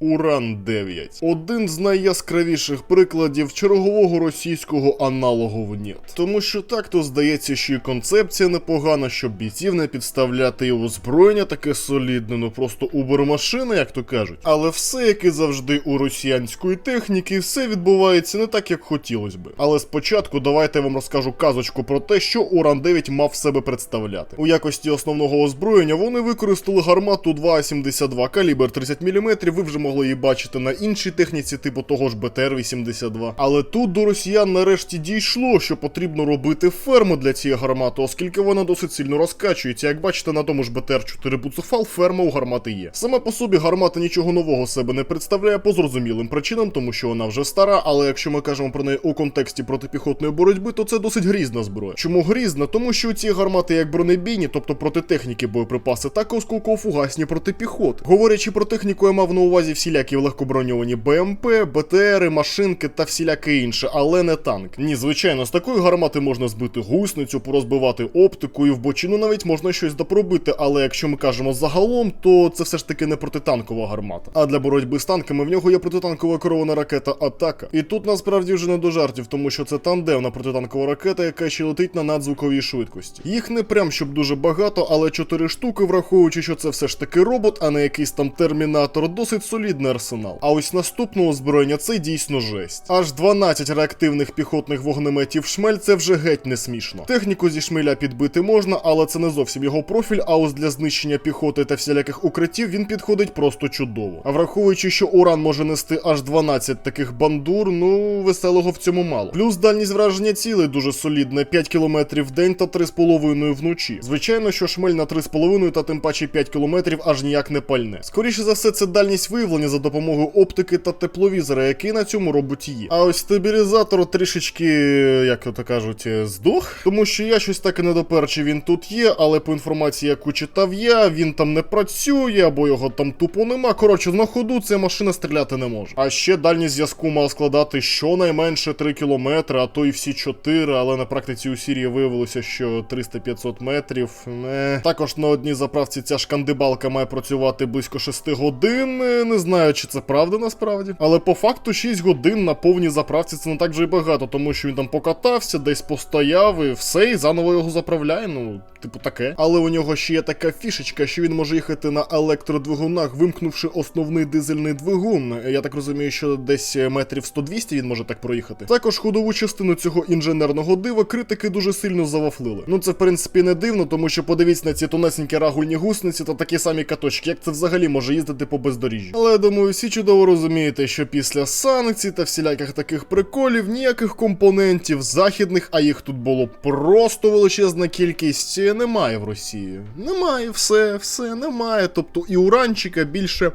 Уран 9 один з найяскравіших прикладів чергового російського аналогу в НІТ. Тому що так то здається, що і концепція непогана, щоб бійців не підставляти і озброєння таке солідне, ну просто убер-машина, як то кажуть. Але все, як і завжди у росіянської техніки, все відбувається не так, як хотілося би. Але спочатку давайте я вам розкажу казочку про те, що Уран 9 мав себе представляти. У якості основного озброєння вони використали гармату 2,72 калібр 30 мм, ви вже могли її бачити на іншій техніці, типу того ж БТР-82. Але тут до росіян нарешті дійшло, що потрібно робити ферму для цієї гармати, оскільки вона досить сильно розкачується. Як бачите, на тому ж БТР-4 Буцефал ферма у гармати є. Сама по собі гармата нічого нового себе не представляє по зрозумілим причинам, тому що вона вже стара, але якщо ми кажемо про неї у контексті протипіхотної боротьби, то це досить грізна зброя. Чому грізна? Тому що ці гармати як бронебійні, тобто проти техніки боєприпаси, так і осколково-фугасні проти піхоти. Говорячи про техніку, я мав на увазі всілякі легкоброньовані БМП, БТРи, машинки та всіляке інше, але не танк. Ні, звичайно, з такої гармати можна збити гусеницю, порозбивати оптику і в бочину навіть можна щось допробити, але якщо ми кажемо загалом, то це все ж таки не протитанкова гармата. А для боротьби з танками в нього є протитанкова керована ракета Атака. І тут насправді вже не до жартів, тому що це тандемна протитанкова ракета, яка ще летить на надзвуковій швидкості. Їх не прям щоб дуже багато, але 4 штуки, враховуючи, що це все ж таки робот, а не якийсь там термінатор, досить солідний арсенал. А ось наступного озброєння це дійсно жесть. Аж 12 реактивних піхотних вогнеметів шмель це вже геть не смішно. Техніку зі шмеля підбити можна, але це не зовсім його профіль. А ось для знищення піхоти та всіляких укриттів він підходить просто чудово. А враховуючи, що уран може нести аж 12 таких бандур, ну веселого в цьому мало. Плюс дальність враження цілей дуже солідна: 5 км в день та 3,5 вночі. Звичайно, що шмель на 3,5 та тим паче 5 км аж ніяк не пальне. Скоріше за все, це дальність виявлення за допомогою оптики та тепловізора, який на цьому роботі є. А ось стабілізатор трішечки, як то кажуть, здох, тому що я щось так і не допер, чи він тут є, але по інформації, яку читав я, він там не працює, або його там тупо нема. Коротше, на ходу ця машина стріляти не може. А ще дальність зв'язку мав складати щонайменше 3 кілометри, а то й всі 4, але на практиці у Сірії виявилося, що 300-500 метрів. Не. Також на одній заправці ця шкандибалка має працювати близько 6 годин. Е, Не знаю, чи це правда насправді. Але по факту 6 годин на повній заправці це не так вже й багато, тому що він там покатався, десь постояв і все, і заново його заправляє. Ну, типу таке. Але у нього ще є така фішечка, що він може їхати на електродвигунах, вимкнувши основний дизельний двигун. Я так розумію, що десь метрів 100-200 він може так проїхати. Також ходову частину цього інженерного дива критики дуже сильно завафлили. Ну це в принципі не дивно, тому що подивіться на ці тонесенькі рагульні гусениці та такі самі каточки, як це взагалі може їздити по бездоріжжю. Але я думаю, всі чудово розумієте, що після санкцій та всіляких таких приколів ніяких компонентів західних, а їх тут було просто величезна кількість, немає в Росії. Немає, все, все, немає. Тобто і уранчика більше.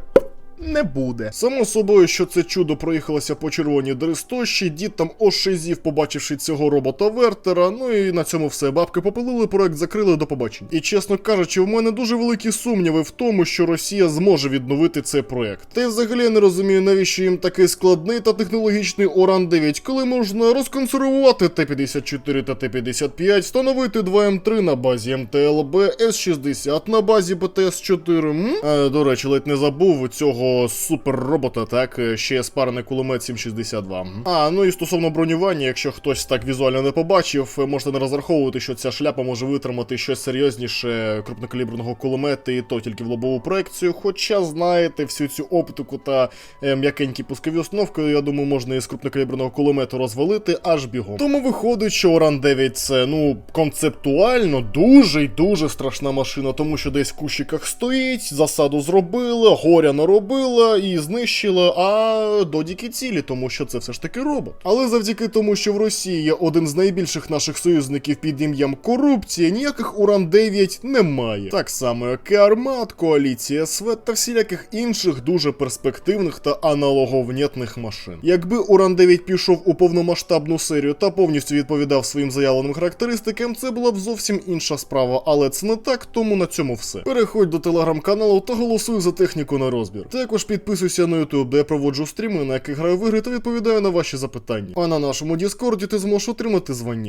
Не буде. Само собою, що це чудо проїхалося по червоній дрестощі, дід там ошизів, побачивши цього робота Вертера. Ну і на цьому все. Бабки попилили, проект закрили до побачення. І чесно кажучи, в мене дуже великі сумніви в тому, що Росія зможе відновити цей проект. Та й взагалі не розумію, навіщо їм такий складний та технологічний Оран 9, коли можна розконсервувати Т-54 та Т-55, встановити 2М3 на базі МТЛБ, С-60 на базі БТС-4. М? Е, до речі, ледь не забув цього супер-робота, так, е, ще спарений кулемет 762. А, ну і стосовно бронювання, якщо хтось так візуально не побачив, е, можете не розраховувати, що ця шляпа може витримати щось серйозніше крупнокаліберного кулемета, і то тільки в лобову проекцію. Хоча, знаєте, всю цю оптику та е, м'якенькі пускові установки, я думаю, можна із крупнокаліберного кулемету розвалити аж бігом. Тому виходить, що Оран 9 це, ну, концептуально дуже й дуже страшна машина, тому що десь в кущиках стоїть, засаду зробили, горя наробила і знищила, а додіки цілі, тому що це все ж таки робот. Але завдяки тому, що в Росії є один з найбільших наших союзників під ім'ям корупція, ніяких Уран 9 немає. Так само, як і Армат, коаліція СВЕТ та всіляких інших дуже перспективних та аналоговнєтних машин. Якби Уран 9 пішов у повномасштабну серію та повністю відповідав своїм заявленим характеристикам, це була б зовсім інша справа, але це не так, тому на цьому все. Переходь до телеграм-каналу та голосуй за техніку на розбір. Також підписуйся на YouTube, де я проводжу стріми, на яких граю в ігри та відповідаю на ваші запитання. А на нашому Діскорді ти зможеш отримати звання.